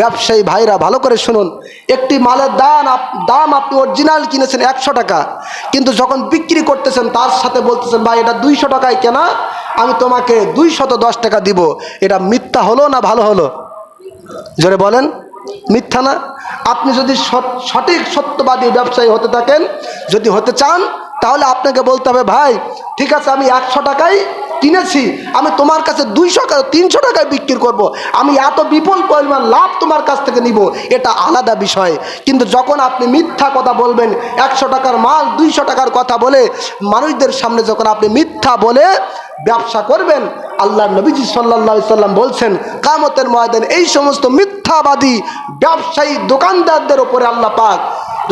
ব্যবসায়ী ভাইরা ভালো করে শুনুন। একটি মালের দাম দাম আপনি অরিজিনাল কিনেছেন একশো টাকা, কিন্তু যখন বিক্রি করতেছেন তার সাথে বলতেছেন, ভাই, এটা দুইশো টাকায় কেনা, আমি তোমাকে দুইশত দশ টাকা দিব। এটা মিথ্যা হলো না ভালো হলো? জোরে বলেন, মিথ্যা না? আপনি যদি সঠিক, সত্যবাদী ব্যবসায়ী হতে থাকেন, যদি হতে চান, তাহলে আপনাকে বলতে হবে, ভাই, ঠিক আছে, আমি একশো টাকায় কিনেছি, আমি তোমার কাছে দুইশো টাকা, তিনশো টাকায় বিক্রি করব। আমি এত বিপুল পরিমাণ লাভ তোমার কাছ থেকে নিব, এটা আলাদা বিষয়। কিন্তু যখন আপনি মিথ্যা কথা বলবেন, একশো টাকার মাল, দুইশো টাকার কথা বলে, মানুষদের সামনে যখন আপনি মিথ্যা বলে ব্যবসা করবেন আল্লাহ নবীজি সাল্লা সাল্লাম বলছেন কামতের ময়দান এই সমস্ত মিথ্যাবাদী ব্যবসায়ী দোকানদারদের ওপরে আল্লাহ পাক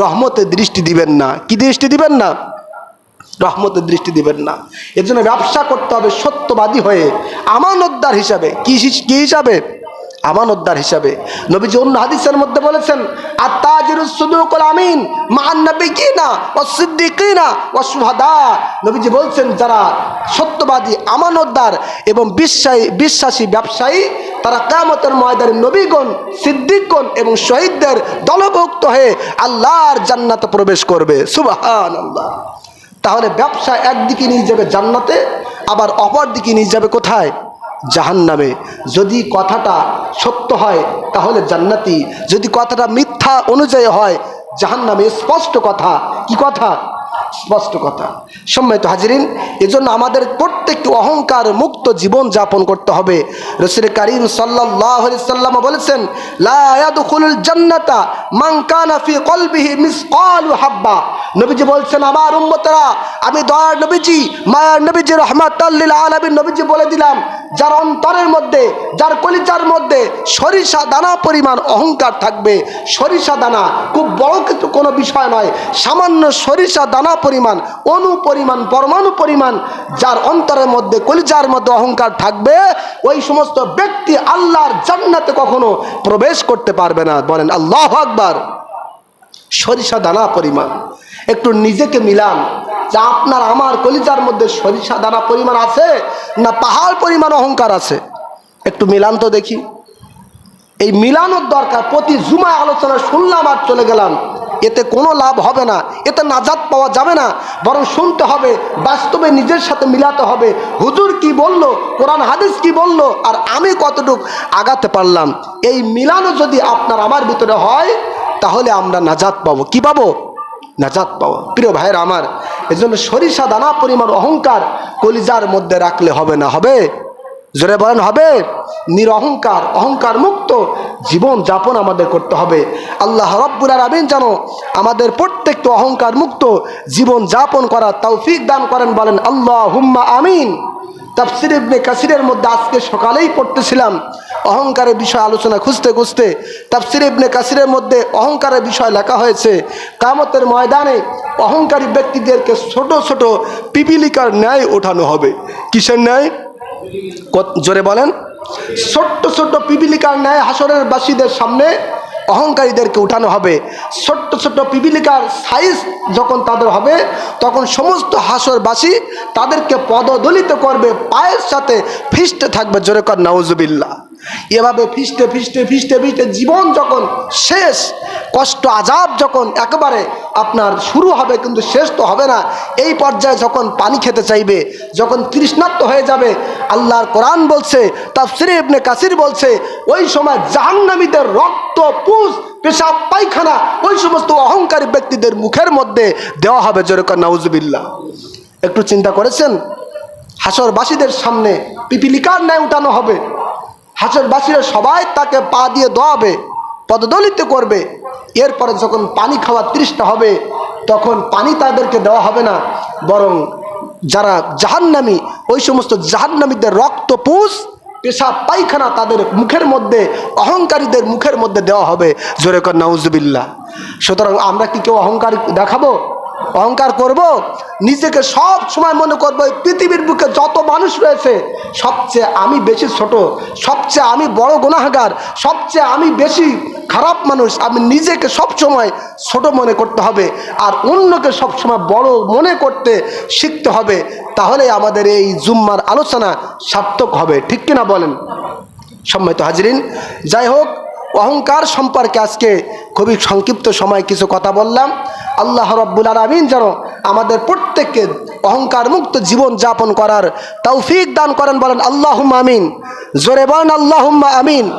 রহমতের দৃষ্টি দিবেন না। কি দৃষ্টি দিবেন না? রহমতের দৃষ্টি দিবেন না। এর জন্য ব্যবসা করতে হবে সত্যবাদী হয়ে, আমানতদার হিসাবে। কি কি হিসাবে? আমানতদার হিসাবে। নবীজি অন্য হাদিসের মধ্যে বলেছেন আর তাজিরুস সুদুকুল আমিন মান না ও সিদ্দিকিনা ও সুহাদা। নবীজি বলছেন, যারা সত্যবাদী, আমানতদার এবং বিশ্বাসী বিশ্বাসী ব্যবসায়ী, তারা কামতের ময়দানে নবীগণ, সিদ্দিকগণ এবং শহীদদের দলভুক্ত হয়ে আল্লাহর জান্নাতে প্রবেশ করবে। সুবাহান আল্লাহ তাহলে ব্যবসা একদিকে নিয়ে যাবে জান্নাতে, আবার অপর দিকে নিয়ে যাবে কোথায়? জাহান্নামে। যদি কথাটা সত্য হয়, তাহলে জান্নাতি। যদি কথাটা মিথ্যা অনুযায়ী হয়, জাহান্নামে স্পষ্ট কথা। কি কথা? স্পষ্ট কথা। সম্মানিত হাজিরিন, এজন্য আমাদের প্রত্যেকটি অহংকার মুক্ত জীবন যাপন করতে হবে। রসুল করিম সাল্লাম বলেছেন হাব্বা। নবীজি বলছেন, আমার উম্মতরা, আমি দয়ার নবীজি, মায়ার নবীজি রহমাতাল্লিল আলামিন নবীজি বলে দিলাম, যার অন্তরের মধ্যে, যার কলিজার মধ্যে সরিষা দানা পরিমাণ অহংকার থাকবে। সরিষা দানা খুব বড় কোনো বিষয় নয়, সামান্য সরিষা দানা পরিমাণ অনু পরিমাণ পরমাণু পরিমাণ, যার অন্তরের মধ্যে, কলিজার মধ্যে অহংকার থাকবে, ওই সমস্ত ব্যক্তি আল্লাহর জান্নাতে কখনো প্রবেশ করতে পারবে না। বলেন, আল্লাহ আকবার। সরিষা দানা পরিমাণ। একটু নিজেকে মিলান, যে আপনার আমার কলিজার মধ্যে সরিষা দানা পরিমাণ আছে না পাহাড় পরিমাণ অহংকার আছে? একটু মিলান তো দেখি। এই মিলানোর দরকার। প্রতি জুমায় আলোচনা শুনলাম আর চলে গেলাম। এতে কোনো লাভ হবে না, এতে নাজাত পাওয়া যাবে না, বরং শুনতে হবে, বাস্তবে নিজের সাথে মিলাতে হবে। হুজুর কি বলল, কোরআন, হাদিস কি বলল, আর আমি কতটুক আগাতে পারলাম? এই মিলানো যদি আপনার আমার ভিতরে হয়, তাহলে আমরা নাজাত পাবো। কি পাবো? নাজাত পাবো। প্রিয় ভাইয়ের আমার, এজন্য সরিষা দানা পরিমাণ অহংকার কলিজার মধ্যে রাখলে হবে না, হবে? জোরে বলেন, হবে? নিরহংকার অহংকার মুক্ত জীবন যাপন আমাদের করতে হবে। আল্লাহ রব্বুল আমিন যেন আমাদের প্রত্যেকটা অহংকার মুক্ত জীবন যাপন করার তৌফিক দান করেন, বলেন আল্লাহ হুম্মা আমিন। তাফসির ইবনে কাসিরের মধ্যে আজকে সকালেই পড়তেছিলাম অহংকারের বিষয় আলোচনা খুঁজতে খুঁজতে। তাফসির ইবনে কাসিরের মধ্যে অহংকারের বিষয় লেখা হয়েছে, কামতের ময়দানে অহংকারী ব্যক্তিদেরকে ছোট ছোট পিপিলিকার ন্যায় ওঠানো হবে। কিসের ন্যায়? জোরে বলেন। ছোট্ট ছোট্ট পিপিলিকার ন্যায় হাসরের বাসীদের সামনে অহংকারীদেরকে উঠানো হবে। ছোট্ট ছোট্ট পিপিলিকার সাইজ যখন তাদের হবে, তখন সমস্ত হাসরবাসী তাদেরকে পদদলিত করবে, পায়ের সাথে ফিস্টে থাকবে। জোরে কর নাউজুবিল্লা এভাবে ফিস্টে ফিস্টে ফিস্টে ফিস্টে জীবন যখন শেষ, কষ্ট, আজাব যখন একেবারে আপনার শুরু হবে, কিন্তু শেষ তো হবে না। এই পর্যায়ে যখন পানি খেতে চাইবে, যখন তৃষ্ণার্ত হয়ে যাবে, আল্লাহর কোরআন বলছে, তাফসিরে ইবনে কাসির বলছে, ওই সময় জাহান্নামীদের রক্ত, পুষ, পেশাব, পায়খানা, ওই সমস্ত অহংকারী ব্যক্তিদের মুখের মধ্যে দেওয়া হবে যেরকম নাউজুবিল্লাহ। একটু চিন্তা করেছেন? হাসরবাসীদের সামনে পিপিলিকার ন্যায় উঠানো হবে। হাসরবাসীরা সবাই তাকে পা দিয়ে দোয়াবে, পদদলিত করবে। এরপরে যখন পানি খাওয়ার তৃষ্ণা হবে, তখন পানি তাদেরকে দেওয়া হবে না, বরং যারা জাহান্নামী, ওই সমস্ত জাহান্নামীদের রক্ত পুষ, পেশাব পায়খানা তাদের মুখের মধ্যে, অহংকারীদের মুখের মধ্যে দেওয়া হবে। জোরে কর, নাউজুবিল্লাহ। সুতরাং আমরা কি কেউ অহংকার দেখাবো? অহংকার করব, নিজেকে সব সময় মনে করব, এই পৃথিবীর বুকে যত মানুষ রয়েছে, সবচেয়ে আমি বেশি ছোট, সবচেয়ে আমি বড় গুণাহাগার সবচেয়ে আমি বেশি খারাপ মানুষ, আমি নিজেকে সব সময় ছোট মনে করতে হবে, আর অন্যকে সব সময় বড় মনে করতে শিখতে হবে, তাহলে আমাদের এই জুম্মার আলোচনা সার্থক হবে, ঠিক কিনা বলেন? সম্মানিত হাজরিন, যাই হোক অহংকার সম্পর্কে আজকে খুবই সংক্ষিপ্ত সময় কিছু কথা বললাম। আল্লাহ রব্বুল আলমিন যেন আমাদের প্রত্যেককে অহংকার মুক্ত জীবন যাপন করার তৌফিক দান করেন বলেন আল্লাহ আমিন। জোরে বলেন আল্লাহ আমিন।